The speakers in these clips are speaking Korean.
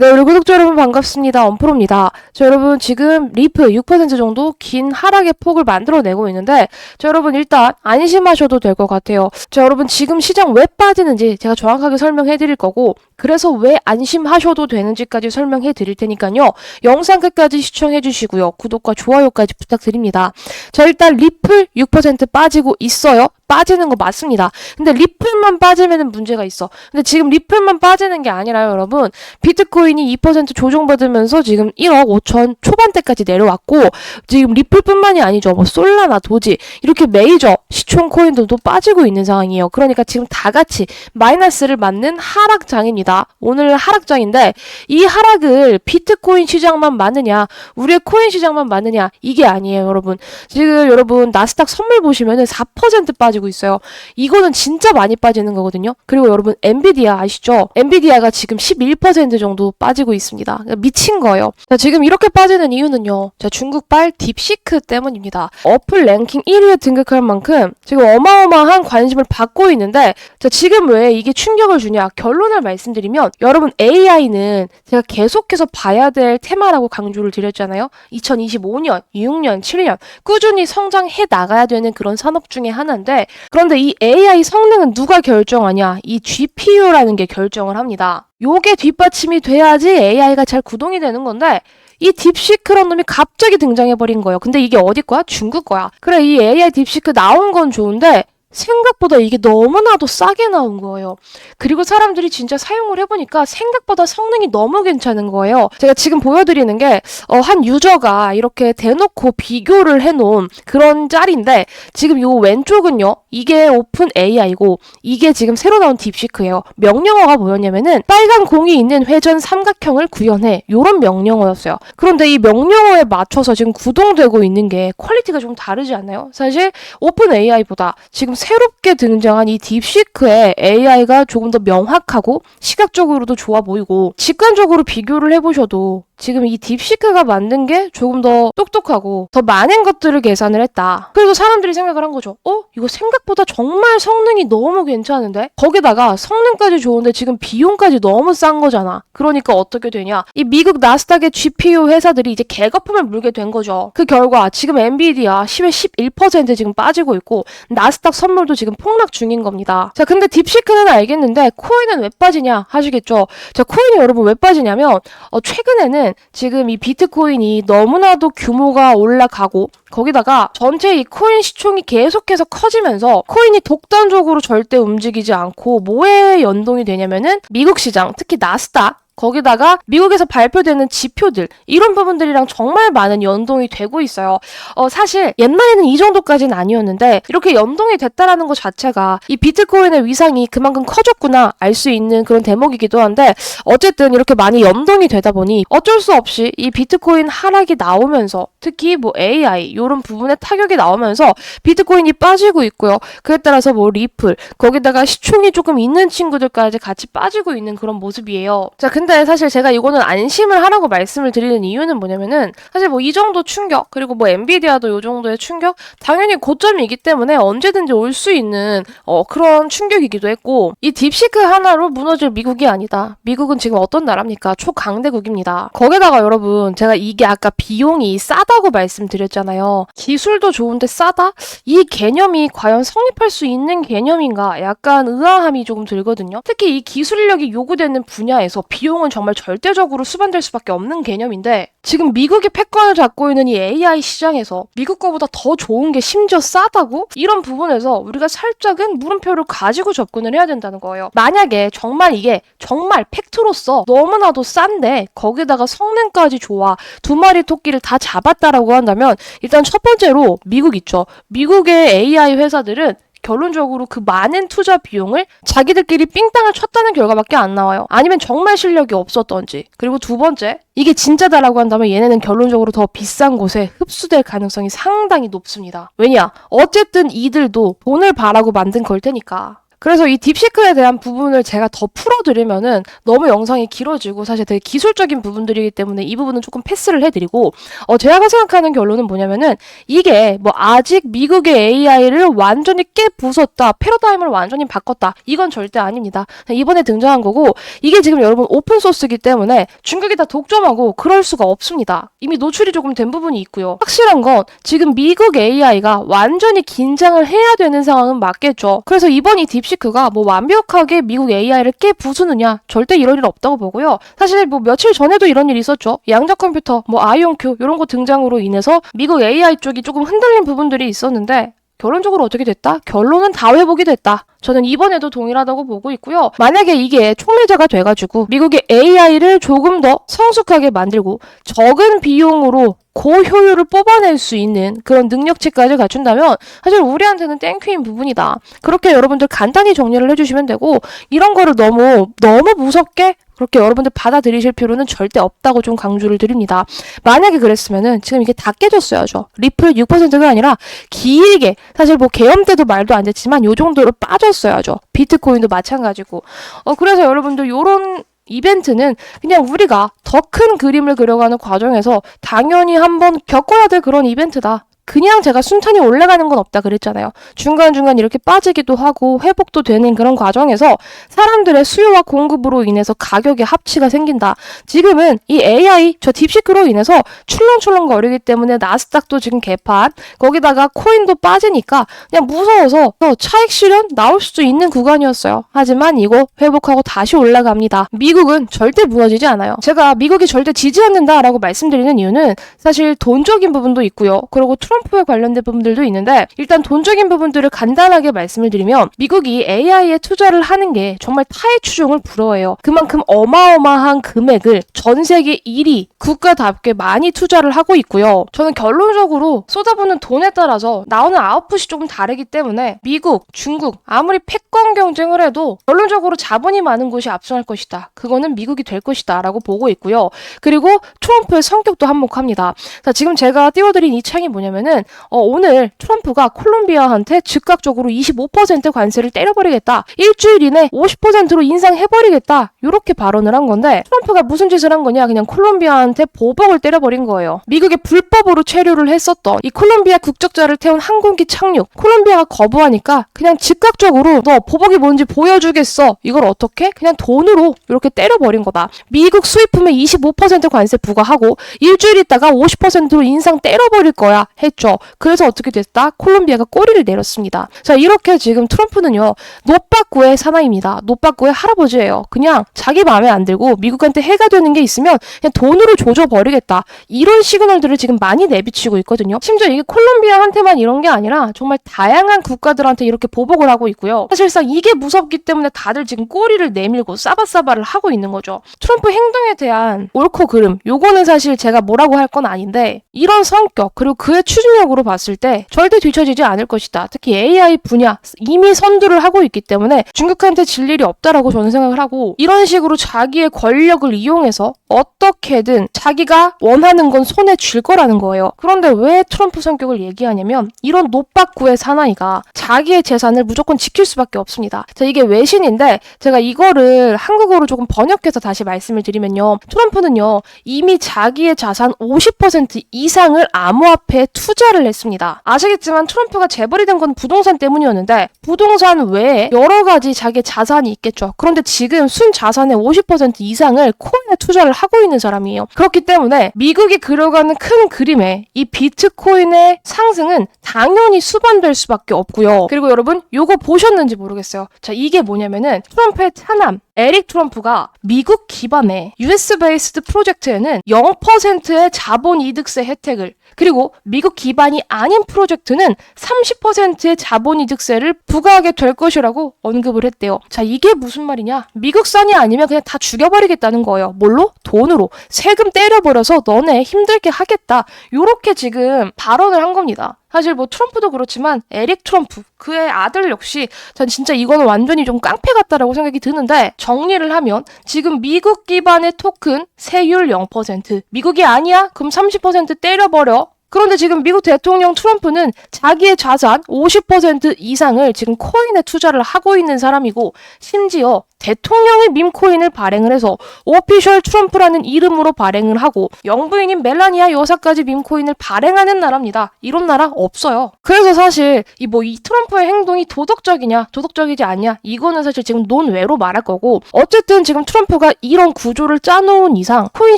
네, 우리 구독자 여러분 반갑습니다. 엄프로입니다. 자, 여러분 지금 리프 6% 정도 긴 하락의 폭을 만들어내고 있는데 자, 여러분 일단 안심하셔도 될 것 같아요. 자, 여러분 지금 시장 왜 빠지는지 제가 정확하게 설명해 드릴 거고 그래서 왜 안심하셔도 되는지까지 설명해 드릴 테니까요. 영상 끝까지 시청해 주시고요. 구독과 좋아요까지 부탁드립니다. 자, 일단 리플 6% 빠지고 있어요. 빠지는 거 맞습니다. 근데 리플만 빠지면은 문제가 있어. 근데 지금 리플만 빠지는 게 아니라요, 여러분. 비트코인이 2% 조정받으면서 지금 1억 5천 초반대까지 내려왔고 지금 리플뿐만이 아니죠. 뭐 솔라나 도지 이렇게 메이저 시총 코인들도 빠지고 있는 상황이에요. 그러니까 지금 다 같이 마이너스를 맞는 하락장입니다. 오늘 하락장인데 이 하락을 비트코인 시장만 맞느냐, 우리의 코인 시장만 맞느냐 이게 아니에요, 여러분. 지금 여러분 나스닥 선물 보시면은 4% 빠지고 있어요. 이거는 진짜 많이 빠지는 거거든요. 그리고 여러분 엔비디아 아시죠? 엔비디아가 지금 11% 정도 빠지고 있습니다. 그러니까 미친 거예요. 자, 지금 이렇게 빠지는 이유는요. 자, 중국발 딥시크 때문입니다. 어플 랭킹 1위에 등극할 만큼 지금 어마어마한 관심을 받고 있는데 자, 지금 왜 이게 충격을 주냐? 결론을 말씀드리면 여러분 AI는 제가 계속해서 봐야 될 테마라고 강조를 드렸잖아요. 2025년, 6년, 7년 꾸준히 성장해 나가야 되는 그런 산업 중에 하나인데 그런데 이 AI 성능은 누가 결정하냐? 이 GPU라는 게 결정을 합니다. 요게 뒷받침이 돼야지 AI가 잘 구동이 되는 건데 이 딥시크란 놈이 갑자기 등장해버린 거예요. 근데 이게 어디 거야? 중국 거야. 그래, 이 AI 딥시크 나온 건 좋은데 생각보다 이게 너무나도 싸게 나온 거예요. 그리고 사람들이 진짜 사용을 해보니까 생각보다 성능이 너무 괜찮은 거예요. 제가 지금 보여드리는 게, 어, 한 유저가 이렇게 대놓고 비교를 해놓은 그런 짤인데, 지금 요 왼쪽은요, 이게 오픈 AI고, 이게 지금 새로 나온 딥시크예요. 명령어가 뭐였냐면은, 빨간 공이 있는 회전 삼각형을 구현해. 요런 명령어였어요. 그런데 이 명령어에 맞춰서 지금 구동되고 있는 게 퀄리티가 좀 다르지 않나요? 사실, 오픈 AI보다 지금 새롭게 등장한 이 딥시크의 AI가 조금 더 명확하고 시각적으로도 좋아 보이고 직관적으로 비교를 해보셔도 지금 이 딥시크가 만든 게 조금 더 똑똑하고 더 많은 것들을 계산을 했다. 그래서 사람들이 생각을 한 거죠. 어? 이거 생각보다 정말 성능이 너무 괜찮은데? 거기다가 성능까지 좋은데 지금 비용까지 너무 싼 거잖아. 그러니까 어떻게 되냐? 이 미국 나스닥의 GPU 회사들이 이제 개거품을 물게 된 거죠. 그 결과 지금 엔비디아 10에 11% 지금 빠지고 있고 나스닥 선 물도 지금 폭락 중인 겁니다. 자, 근데 딥시크는 알겠는데 코인은 왜 빠지냐 하시겠죠. 자, 코인이 여러분 왜 빠지냐면 어, 최근에는 지금 이 비트코인이 너무나도 규모가 올라가고 거기다가 전체 이 코인 시총이 계속해서 커지면서 코인이 독단적으로 절대 움직이지 않고 뭐에 연동이 되냐면은 미국 시장, 특히 나스닥 거기다가 미국에서 발표되는 지표들 이런 부분들이랑 정말 많은 연동이 되고 있어요. 어, 사실 옛날에는 이 정도까지는 아니었는데 이렇게 연동이 됐다라는 것 자체가 이 비트코인의 위상이 그만큼 커졌구나 알 수 있는 그런 대목이기도 한데 어쨌든 이렇게 많이 연동이 되다 보니 어쩔 수 없이 이 비트코인 하락이 나오면서 특히 뭐 AI 이런 부분에 타격이 나오면서 비트코인이 빠지고 있고요. 그에 따라서 뭐 리플 거기다가 시총이 조금 있는 친구들까지 같이 빠지고 있는 그런 모습이에요. 자, 근데 사실 제가 이거는 안심을 하라고 말씀을 드리는 이유는 뭐냐면은 사실 뭐 이 정도 충격 그리고 뭐 엔비디아도 요 정도의 충격 당연히 고점이기 때문에 언제든지 올 수 있는 어 그런 충격이기도 했고 이 딥시크 하나로 무너질 미국이 아니다. 미국은 지금 어떤 나라입니까? 초강대국입니다. 거기다가 여러분 제가 이게 아까 비용이 싸다 고 말씀드렸잖아요. 기술도 좋은데 싸다? 이 개념이 과연 성립할 수 있는 개념인가? 약간 의아함이 조금 들거든요. 특히 이 기술력이 요구되는 분야에서 비용은 정말 절대적으로 수반될 수밖에 없는 개념인데 지금 미국이 패권을 잡고 있는 이 AI 시장에서 미국 거보다 더 좋은 게 심지어 싸다고? 이런 부분에서 우리가 살짝은 물음표를 가지고 접근을 해야 된다는 거예요. 만약에 정말 이게 정말 팩트로서 너무나도 싼데 거기다가 성능까지 좋아 두 마리 토끼를 다 잡았 다라고 한다면 일단 첫 번째로 미국 있죠. 미국의 AI 회사들은 결론적으로 그 많은 투자 비용을 자기들끼리 삥땅을 쳤다는 결과밖에 안 나와요. 아니면 정말 실력이 없었던지. 그리고 두 번째, 이게 진짜다라고 한다면 얘네는 결론적으로 더 비싼 곳에 흡수될 가능성이 상당히 높습니다. 왜냐? 어쨌든 이들도 돈을 바라고 만든 걸 테니까. 그래서 이 딥시크에 대한 부분을 제가 더 풀어드리면은 너무 영상이 길어지고 사실 되게 기술적인 부분들이기 때문에 이 부분은 조금 패스를 해드리고 어 제가 생각하는 결론은 뭐냐면은 이게 뭐 아직 미국의 AI를 완전히 깨부쉈다 패러다임을 완전히 바꿨다 이건 절대 아닙니다. 이번에 등장한 거고 이게 지금 여러분 오픈 소스이기 때문에 중국이 다 독점하고 그럴 수가 없습니다. 이미 노출이 조금 된 부분이 있고요. 확실한 건 지금 미국 AI가 완전히 긴장을 해야 되는 상황은 맞겠죠. 그래서 이번 이 딥시크 가 뭐 완벽하게 미국 AI를 깨 부수느냐 절대 이럴 일 없다고 보고요. 사실 뭐 며칠 전에도 이런 일이 있었죠. 양자 컴퓨터, 뭐 아이온큐 이런 거 등장으로 인해서 미국 AI 쪽이 조금 흔들린 부분들이 있었는데 결론적으로 어떻게 됐다? 결론은 다 회복이 됐다. 저는 이번에도 동일하다고 보고 있고요. 만약에 이게 촉매자가 돼가지고 미국의 AI를 조금 더 성숙하게 만들고 적은 비용으로 고효율을 뽑아낼 수 있는 그런 능력치까지 갖춘다면 사실 우리한테는 땡큐인 부분이다. 그렇게 여러분들 간단히 정리를 해주시면 되고 이런 거를 너무 너무 무섭게 그렇게 여러분들 받아들이실 필요는 절대 없다고 좀 강조를 드립니다. 만약에 그랬으면은 지금 이게 다 깨졌어야죠. 리플 6%가 아니라 길게 사실 뭐 계엄 때도 말도 안 됐지만 요 정도로 빠 졌어야죠. 비트코인도 마찬가지고. 어 그래서 여러분들 요런 이벤트는 그냥 우리가 더 큰 그림을 그려가는 과정에서 당연히 한번 겪어야 될 그런 이벤트다. 그냥 제가 순탄히 올라가는 건 없다 그랬잖아요. 중간중간 이렇게 빠지기도 하고 회복도 되는 그런 과정에서 사람들의 수요와 공급으로 인해서 가격의 합치가 생긴다. 지금은 이 AI 저 딥시크로 인해서 출렁출렁 거리기 때문에 나스닥도 지금 개판 거기다가 코인도 빠지니까 그냥 무서워서 차익 실현 나올 수도 있는 구간이었어요. 하지만 이거 회복하고 다시 올라갑니다. 미국은 절대 무너지지 않아요. 제가 미국이 절대 지지 않는다라고 말씀드리는 이유는 사실 돈적인 부분도 있고요. 그리고 트럼프 트럼프에 관련된 부분들도 있는데 일단 돈적인 부분들을 간단하게 말씀을 드리면 미국이 AI에 투자를 하는 게 정말 타의 추종을 불허해요. 그만큼 어마어마한 금액을 전 세계 1위 국가답게 많이 투자를 하고 있고요. 저는 결론적으로 쏟아부는 돈에 따라서 나오는 아웃풋이 조금 다르기 때문에 미국, 중국 아무리 패권 경쟁을 해도 결론적으로 자본이 많은 곳이 압승할 것이다. 그거는 미국이 될 것이다 라고 보고 있고요. 그리고 트럼프의 성격도 한몫합니다. 자, 지금 제가 띄워드린 이 창이 뭐냐면은 보면은 어, 오늘 트럼프가 콜롬비아한테 즉각적으로 25% 관세를 때려버리겠다. 일주일 이내 50%로 인상해버리겠다. 이렇게 발언을 한 건데 트럼프가 무슨 짓을 한 거냐? 그냥 콜롬비아한테 보복을 때려버린 거예요. 미국의 불법으로 체류를 했었던 이 콜롬비아 국적자를 태운 항공기 착륙. 콜롬비아가 거부하니까 그냥 즉각적으로 너 보복이 뭔지 보여주겠어. 이걸 어떻게? 그냥 돈으로 이렇게 때려버린 거다. 미국 수입품에 25% 관세 부과하고 일주일 있다가 50%로 인상 때려버릴 거야. 했죠. 했죠. 그래서 어떻게 됐다? 콜롬비아가 꼬리를 내렸습니다. 자, 이렇게 지금 트럼프는요, 노빠꾸의 사나이입니다. 노빠꾸의 할아버지예요. 그냥 자기 마음에 안 들고 미국한테 해가 되는 게 있으면 그냥 돈으로 조져버리겠다. 이런 시그널들을 지금 많이 내비치고 있거든요. 심지어 이게 콜롬비아한테만 이런 게 아니라 정말 다양한 국가들한테 이렇게 보복을 하고 있고요. 사실상 이게 무섭기 때문에 다들 지금 꼬리를 내밀고 싸바싸바를 하고 있는 거죠. 트럼프 행동에 대한 옳고 그름, 요거는 사실 제가 뭐라고 할 건 아닌데 이런 성격 그리고 그의 추진 추진력으로 봤을 때 절대 뒤처지지 않을 것이다. 특히 AI 분야 이미 선두를 하고 있기 때문에 중국한테 질 일이 없다라고 저는 생각을 하고 이런 식으로 자기의 권력을 이용해서 어떻게든 자기가 원하는 건 손에 쥘 거라는 거예요. 그런데 왜 트럼프 성격을 얘기하냐면 이런 노빠꾸의 사나이가 자기의 재산을 무조건 지킬 수밖에 없습니다. 자, 이게 외신인데 제가 이거를 한국어로 조금 번역해서 다시 말씀을 드리면요. 트럼프는요. 이미 자기의 자산 50% 이상을 암호화폐에 투자 투자를 했습니다. 아시겠지만 트럼프가 재벌이 된 건 부동산 때문이었는데 부동산 외에 여러 가지 자기 자산이 있겠죠. 그런데 지금 순 자산의 50% 이상을 코인에 투자를 하고 있는 사람이에요. 그렇기 때문에 미국이 그려가는 큰 그림에 이 비트코인의 상승은 당연히 수반될 수밖에 없고요. 그리고 여러분 요거 보셨는지 모르겠어요. 자 이게 뭐냐면은 트럼프의 차남 에릭 트럼프가 미국 기반의 US 베이스드 프로젝트에는 0%의 자본 이득세 혜택을 그리고 미국 기반이 아닌 프로젝트는 30%의 자본 이득세를 부과하게 될 것이라고 언급을 했대요. 자, 이게 무슨 말이냐? 미국산이 아니면 그냥 다 죽여버리겠다는 거예요. 뭘로? 돈으로. 세금 때려버려서 너네 힘들게 하겠다. 요렇게 지금 발언을 한 겁니다. 사실 뭐 트럼프도 그렇지만 에릭 트럼프 그의 아들 역시 전 진짜 이거는 완전히 좀 깡패 같다라고 생각이 드는데 정리를 하면 지금 미국 기반의 토큰 세율 0% 미국이 아니야? 그럼 30% 때려버려 그런데 지금 미국 대통령 트럼프는 자기의 자산 50% 이상을 지금 코인에 투자를 하고 있는 사람이고 심지어 대통령이 밈코인을 발행을 해서 오피셜 트럼프라는 이름으로 발행을 하고 영부인인 멜라니아 여사까지 밈코인을 발행하는 나라입니다. 이런 나라 없어요. 그래서 사실 이 뭐 이 트럼프의 행동이 도덕적이냐 도덕적이지 않냐 이거는 사실 지금 논외로 말할 거고 어쨌든 지금 트럼프가 이런 구조를 짜놓은 이상 코인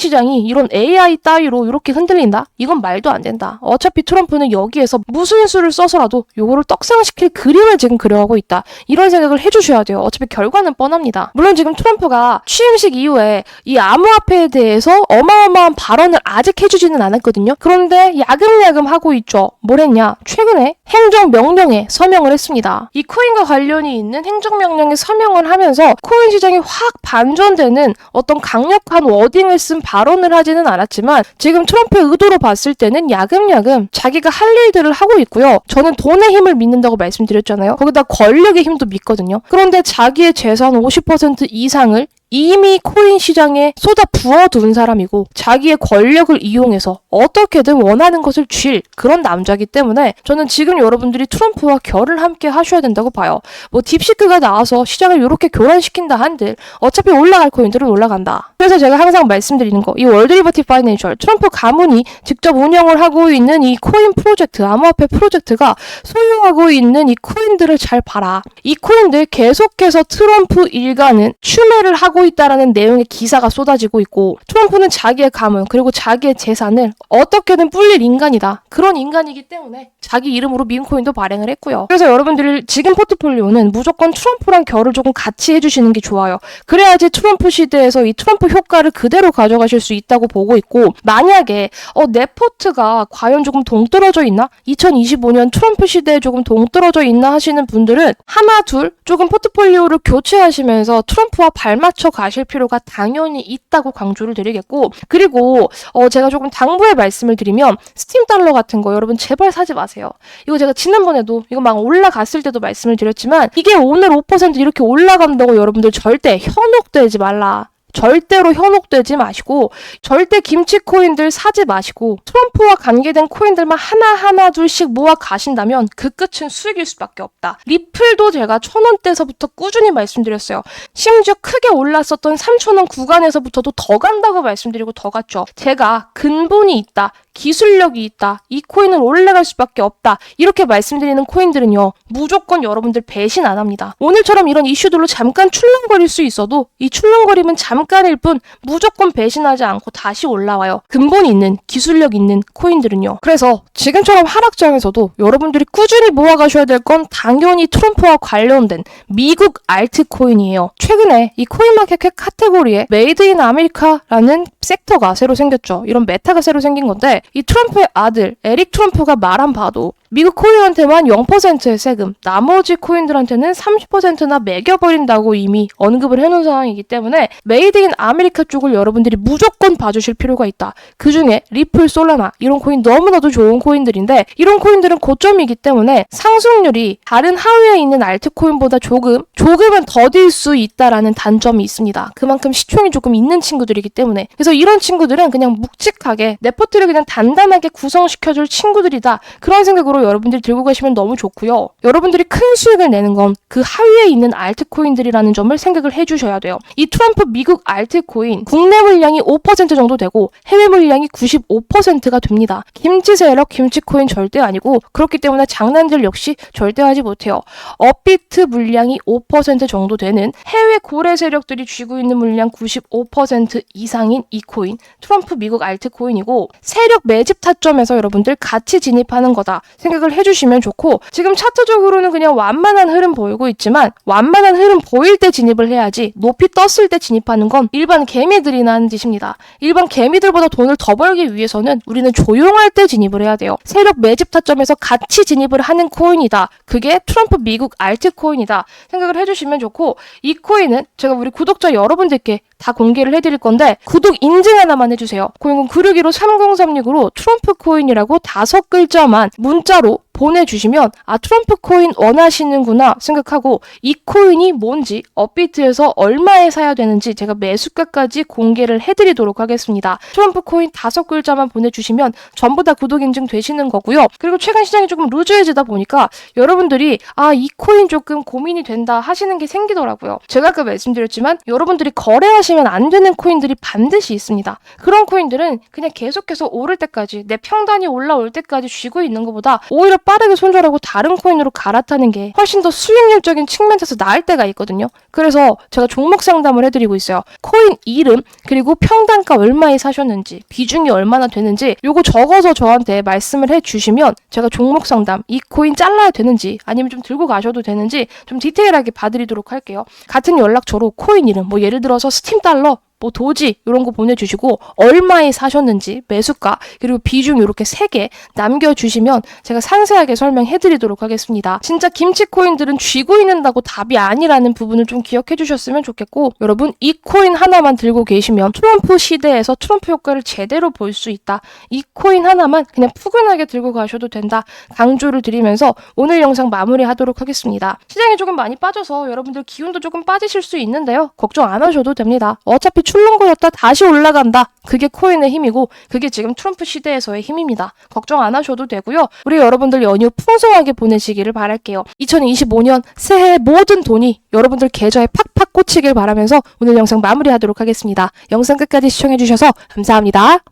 시장이 이런 AI 따위로 이렇게 흔들린다? 이건 말도 안 된다. 어차피 트럼프는 여기에서 무슨 수를 써서라도 요거를 떡상시킬 그림을 지금 그려가고 있다. 이런 생각을 해주셔야 돼요. 어차피 결과는 뻔합니다. 물론 지금 트럼프가 취임식 이후에 이 암호화폐에 대해서 어마어마한 발언을 아직 해주지는 않았거든요. 그런데 야금야금 하고 있죠. 뭘 했냐? 최근에 행정명령에 서명을 했습니다. 이 코인과 관련이 있는 행정명령에 서명을 하면서 코인 시장이 확 반전되는 어떤 강력한 워딩을 쓴 발언을 하지는 않았지만 지금 트럼프의 의도로 봤을 때는 야금 야금 자기가 할 일들을 하고 있고요. 저는 돈의 힘을 믿는다고 말씀드렸잖아요. 거기다 권력의 힘도 믿거든요. 그런데 자기의 재산 50% 이상을 이미 코인 시장에 쏟아 부어둔 사람이고 자기의 권력을 이용해서 어떻게든 원하는 것을 쥘 그런 남자기 때문에 저는 지금 여러분들이 트럼프와 결을 함께 하셔야 된다고 봐요. 뭐 딥시크가 나와서 시장을 이렇게 교란시킨다 한들 어차피 올라갈 코인들은 올라간다. 그래서 제가 항상 말씀드리는 거 이 월드리버티 파이낸셜 트럼프 가문이 직접 운영을 하고 있는 이 코인 프로젝트 암호화폐 프로젝트가 소유하고 있는 이 코인들을 잘 봐라. 이 코인들 계속해서 트럼프 일가는 추매를 하고 있다라는 내용의 기사가 쏟아지고 있고 트럼프는 자기의 가문 그리고 자기의 재산을 어떻게든 불릴 인간이다. 그런 인간이기 때문에 자기 이름으로 밈코인도 발행을 했고요. 그래서 여러분들 지금 포트폴리오는 무조건 트럼프랑 결을 조금 같이 해주시는 게 좋아요. 그래야지 트럼프 시대에서 이 트럼프 효과를 그대로 가져가실 수 있다고 보고 있고 만약에 어, 내 포트가 과연 조금 동떨어져 있나? 2025년 트럼프 시대에 조금 동떨어져 있나 하시는 분들은 하나 둘 조금 포트폴리오를 교체하시면서 트럼프와 발맞춰 가실 필요가 당연히 있다고 강조를 드리겠고 그리고 어, 제가 조금 당부의 말씀을 드리면 스팀 달러 같은 거 여러분 제발 사지 마세요. 이거 제가 지난번에도 이거 막 올라갔을 때도 말씀을 드렸지만 이게 오늘 5% 이렇게 올라간다고 여러분들 절대 현혹되지 말라. 절대로 현혹되지 마시고 절대 김치 코인들 사지 마시고 트럼프와 관계된 코인들만 하나하나 둘씩 모아 가신다면 그 끝은 수익일 수밖에 없다. 리플도 제가 천 원대에서부터 꾸준히 말씀드렸어요. 심지어 크게 올랐었던 3천원 구간에서부터도 더 간다고 말씀드리고 더 갔죠. 제가 근본이 있다. 기술력이 있다. 이 코인은 올라갈 수밖에 없다. 이렇게 말씀드리는 코인들은요. 무조건 여러분들 배신 안 합니다. 오늘처럼 이런 이슈들로 잠깐 출렁거릴 수 있어도 이 출렁거림은 잠깐 일 뿐 무조건 배신하지 않고 다시 올라와요. 근본 있는 기술력 있는 코인들은요. 그래서 지금처럼 하락장에서도 여러분들이 꾸준히 모아가셔야 될 건 당연히 트럼프와 관련된 미국 알트코인이에요. 최근에 이 코인마켓캡 카테고리에 메이드 인 아메리카라는 섹터가 새로 생겼죠. 이런 메타가 새로 생긴 건데 이 트럼프의 아들 에릭 트럼프가 말한 바도 미국 코인한테만 0%의 세금, 나머지 코인들한테는 30%나 매겨버린다고 이미 언급을 해놓은 상황이기 때문에 메이드 인 아메리카 쪽을 여러분들이 무조건 봐주실 필요가 있다. 그 중에 리플, 솔라나 이런 코인 너무나도 좋은 코인들인데 이런 코인들은 고점이기 때문에 상승률이 다른 하위에 있는 알트코인보다 조금 조금은 더딜 수 있다라는 단점이 있습니다. 그만큼 시총이 조금 있는 친구들이기 때문에 그래서 이런 친구들은 그냥 묵직하게 내 포트를 그냥 단단하게 구성시켜줄 친구들이다. 그런 생각으로 여러분들이 들고 가시면 너무 좋고요. 여러분들이 큰 수익을 내는 건 그 하위에 있는 알트코인들이라는 점을 생각을 해주셔야 돼요. 이 트럼프 미국 알트코인 국내 물량이 5% 정도 되고 해외 물량이 95%가 됩니다. 김치 세력 김치코인 절대 아니고 그렇기 때문에 장난들 역시 절대 하지 못해요. 업비트 물량이 5% 정도 되는 해외 고래 세력들이 쥐고 있는 물량 95% 이상인 이 코인 트럼프 미국 알트코인이고 세력 매집 타점에서 여러분들 같이 진입하는 거다 생각을 해주시면 좋고 지금 차트적으로는 그냥 완만한 흐름 보이고 있지만 완만한 흐름 보일 때 진입을 해야지 높이 떴을 때 진입하는 건 일반 개미들이나 하는 짓입니다. 일반 개미들보다 돈을 더 벌기 위해서는 우리는 조용할 때 진입을 해야 돼요. 세력 매집 타점에서 같이 진입을 하는 코인이다. 그게 트럼프 미국 알트 코인이다. 생각을 해주시면 좋고 이 코인은 제가 우리 구독자 여러분들께 다 공개를 해드릴 건데 구독 인증 하나만 해주세요. 010 961호 3036으로 트럼프 코인이라고 다섯 글자만 문자로 보내주시면 아 트럼프 코인 원하시는구나 생각하고 이 코인이 뭔지 업비트에서 얼마에 사야 되는지 제가 매수가까지 공개를 해드리도록 하겠습니다. 트럼프 코인 다섯 글자만 보내주시면 전부 다 구독 인증 되시는 거고요. 그리고 최근 시장이 조금 루즈해지다 보니까 여러분들이 아 이 코인 조금 고민이 된다 하시는 게 생기더라고요. 제가 아까 말씀드렸지만 여러분들이 거래하시면 안 되는 코인들이 반드시 있습니다. 그런 코인들은 그냥 계속해서 오를 때까지 내 평단이 올라올 때까지 쥐고 있는 것보다 오히려 빠르게 손절하고 다른 코인으로 갈아타는 게 훨씬 더 수익률적인 측면에서 나을 때가 있거든요. 그래서 제가 종목 상담을 해드리고 있어요. 코인 이름 그리고 평단가 얼마에 사셨는지 비중이 얼마나 되는지 요거 적어서 저한테 말씀을 해주시면 제가 종목 상담 이 코인 잘라야 되는지 아니면 좀 들고 가셔도 되는지 좀 디테일하게 봐드리도록 할게요. 같은 연락처로 코인 이름 뭐 예를 들어서 스팀 달러 뭐 도지 이런 거 보내주시고 얼마에 사셨는지 매수가 그리고 비중 이렇게 세 개 남겨주시면 제가 상세하게 설명해드리도록 하겠습니다. 진짜 김치 코인들은 쥐고 있는다고 답이 아니라는 부분을 좀 기억해 주셨으면 좋겠고 여러분 이 코인 하나만 들고 계시면 트럼프 시대에서 트럼프 효과를 제대로 볼 수 있다. 이 코인 하나만 그냥 푸근하게 들고 가셔도 된다. 강조를 드리면서 오늘 영상 마무리하도록 하겠습니다. 시장이 조금 많이 빠져서 여러분들 기운도 조금 빠지실 수 있는데요. 걱정 안 하셔도 됩니다. 어차피 출렁거렸다 다시 올라간다. 그게 코인의 힘이고 그게 지금 트럼프 시대에서의 힘입니다. 걱정 안 하셔도 되고요. 우리 여러분들 연휴 풍성하게 보내시기를 바랄게요. 2025년 새해 모든 돈이 여러분들 계좌에 팍팍 꽂히길 바라면서 오늘 영상 마무리하도록 하겠습니다. 영상 끝까지 시청해주셔서 감사합니다.